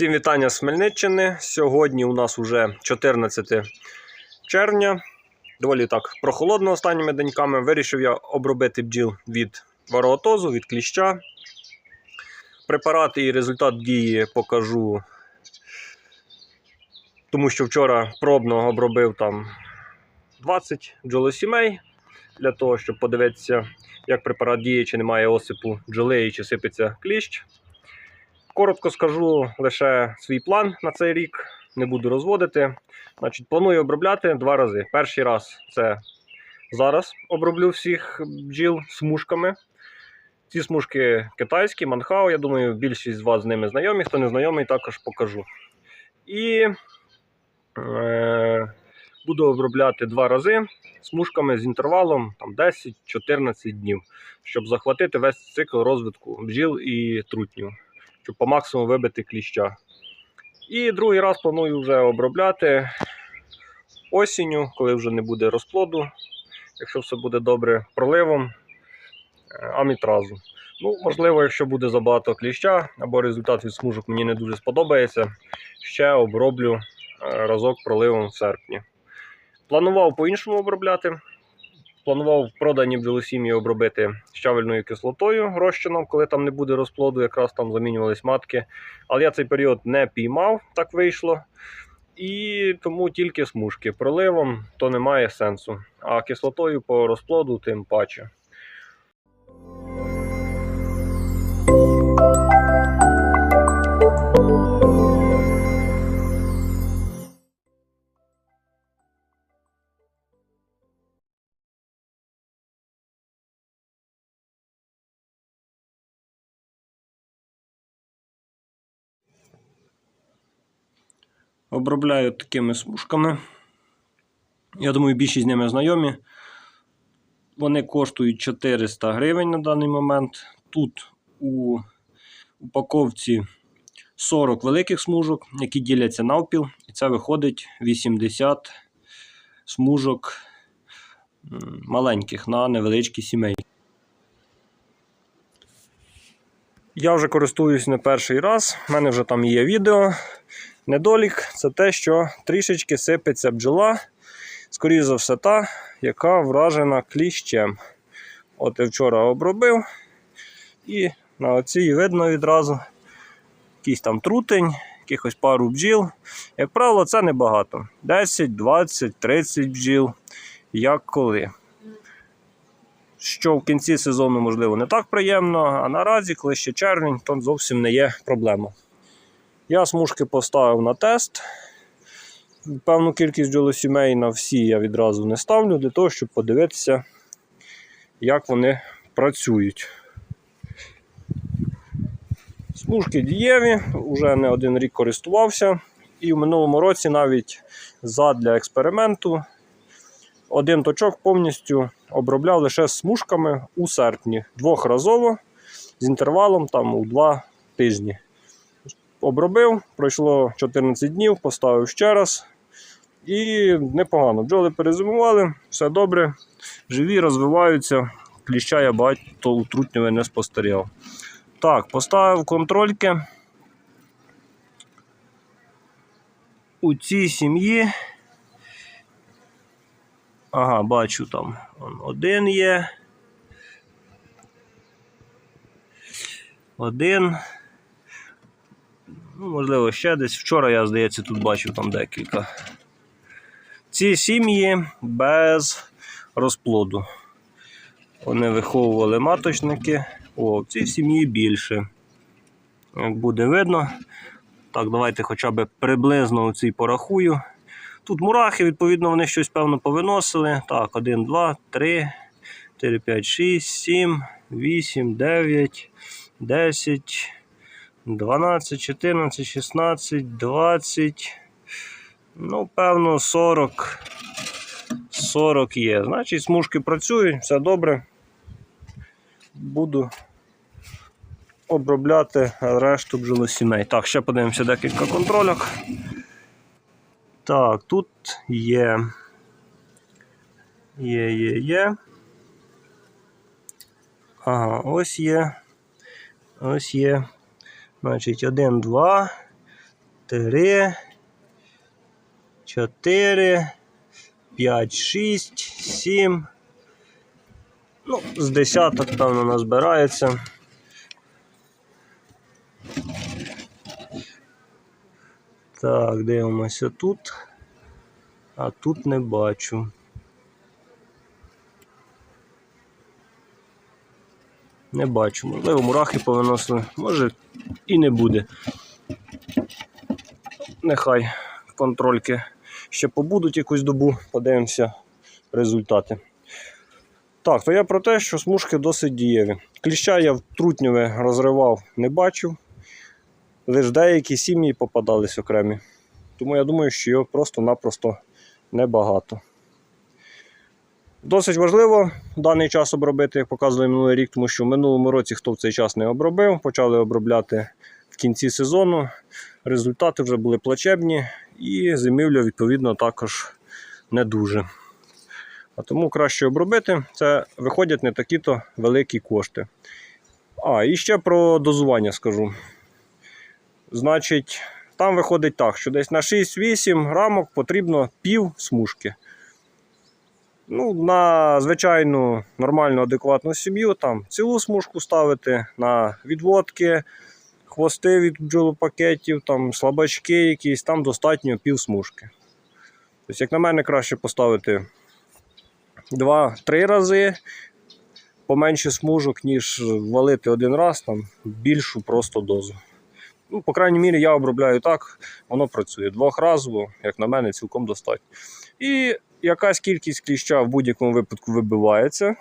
Всім вітання з Хмельниччини. Сьогодні у нас уже 14 червня. Доволі так прохолодно останніми деньками. Вирішив я обробити бджіл від вороотозу, від кліща. Препарати і результат дії покажу. Тому що вчора пробно обробив там 20 бджолосімей для того, щоб подивитися, як препарат діє, чи немає осипу бджоли і чи сипеться кліщ. Коротко скажу лише свій план на цей рік. Не буду розводити. Значить, планую обробляти два рази. Перший раз це зараз оброблю всіх бджіл смужками. Ці смужки китайські, манхао. Я думаю, більшість з вас з ними знайомі. Хто не знайомий, також покажу. І е, буду обробляти два рази смужками з інтервалом 10-14 днів, щоб захватити весь цикл розвитку бджіл і трутнів щоб по максимуму вибити кліща. І другий раз планую вже обробляти осінню, коли вже не буде розплоду, якщо все буде добре, проливом е, амітразу. Ну, можливо, якщо буде забагато кліща або результат від смужок мені не дуже сподобається, ще оброблю е, разок проливом в серпні. Планував по-іншому обробляти. Планував продані бджолосім'ї обробити щавельною кислотою розчином, коли там не буде розплоду, якраз там замінювались матки. Але я цей період не піймав, так вийшло. І тому тільки смужки. Проливом то немає сенсу. А кислотою по розплоду тим паче. Обробляю такими смужками. Я думаю, більшість з ними знайомі. Вони коштують 400 гривень на даний момент. Тут у упаковці 40 великих смужок, які діляться навпіл. І це виходить 80 смужок маленьких на невеличкі сімейні. Я вже користуюсь не перший раз. У мене вже там є відео. Недолік це те, що трішечки сипеться бджола, скоріше за все, та, яка вражена кліщем. От я вчора обробив, і на оцій видно відразу якийсь там трутень, якихось пару бджіл. Як правило, це небагато. 10, 20, 30 бджіл, як коли. Що в кінці сезону, можливо, не так приємно, а наразі, коли ще червень, то зовсім не є проблема. Я смужки поставив на тест. Певну кількість бджолосімей на всі я відразу не ставлю, для того, щоб подивитися, як вони працюють. Смужки дієві, вже не один рік користувався. І в минулому році навіть задля експерименту один точок повністю обробляв лише смужками у серпні. Двохразово з інтервалом там у 2 тижні обробив, пройшло 14 днів, поставив ще раз. І непогано. Бджоли перезимували, все добре, живі, розвиваються. Кліща я багато у трутневі не спостерігав. Так, поставив контрольки. У цій сім'ї. Ага, бачу там один є. Один. Ну, можливо, ще десь. Вчора я, здається, тут бачив там декілька. Ці сім'ї без розплоду. Вони виховували маточники. О, в цій сім'ї більше. Як буде видно. Так, давайте хоча б приблизно цій порахую. Тут мурахи, відповідно, вони щось певно повиносили. Так, 1, 2, 3, 4, 5, 6, 7, 8, 9, 10. 12, 14, 16, 20. Ну, певно, 40. 40 є. Значить, смужки працюють, все добре. Буду обробляти решту бджолосімей. Так, ще подивимося декілька контрольок. Так, тут є. Є, є, є. Ага, ось є. Ось є. Значить, 1, 2, три, чотири, п'ять, шість, сім. Ну, з десяток, певно, назбирається. Так, дивимося тут. А тут не бачу. Не бачу. Можливо, мурахи повиносили. Може і не буде. Нехай контрольки ще побудуть якусь добу, подивимося результати. Так, то я про те, що смужки досить дієві. Кліща я в трутньове розривав, не бачив. Лише деякі сім'ї попадались окремі. Тому я думаю, що його просто-напросто небагато. Досить важливо даний час обробити, як показували минулий рік, тому що в минулому році хто в цей час не обробив, почали обробляти в кінці сезону. Результати вже були плачебні і зимівля, відповідно, також не дуже. А тому краще обробити. Це виходять не такі-то великі кошти. А, і ще про дозування скажу. Значить, там виходить так, що десь на 6-8 рамок потрібно пів смужки. Ну, на звичайну нормальну адекватну сім'ю там цілу смужку ставити на відводки, хвости від бджолопакетів, там слабачки якісь, там достатньо пів смужки. Тобто, як на мене, краще поставити 2-3 рази поменше смужок, ніж валити один раз там більшу просто дозу. Ну, по крайній мірі, я обробляю так, воно працює. Двохразово, як на мене, цілком достатньо. І якась кількість кліща в будь-якому випадку вибивається.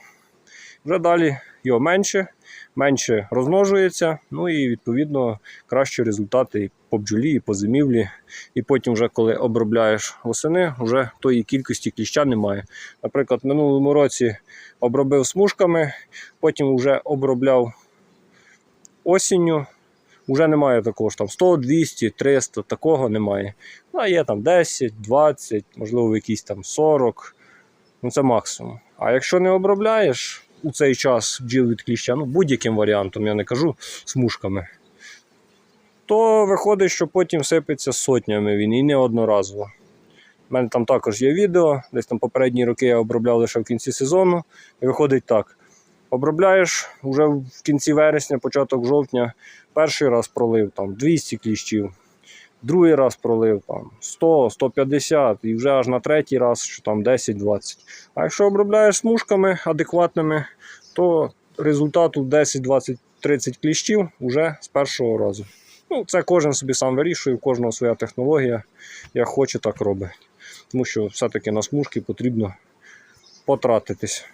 Вже далі його менше, менше розмножується, ну і відповідно кращі результати і по бджолі, і по зимівлі. І потім, вже коли обробляєш восени, вже тої кількості кліща немає. Наприклад, минулому році обробив смужками, потім вже обробляв осінню. Уже немає такого ж там 100, 200, 300, такого немає. Ну, а є там 10, 20, можливо, якісь там 40. Ну, це максимум. А якщо не обробляєш у цей час бджіл від кліща, ну будь-яким варіантом, я не кажу смужками, то виходить, що потім сипеться сотнями він і не одноразово. У мене там також є відео, десь там попередні роки я обробляв лише в кінці сезону. І виходить так: обробляєш вже в кінці вересня, початок жовтня, перший раз пролив там 200 кліщів, другий раз пролив там 100, 150 і вже аж на третій раз, що там 10-20. А якщо обробляєш смужками адекватними, то результату 10, 20, 30 кліщів вже з першого разу. Ну, це кожен собі сам вирішує, у кожного своя технологія. Як хоче, так робить. Тому що все-таки на смужки потрібно потратитись.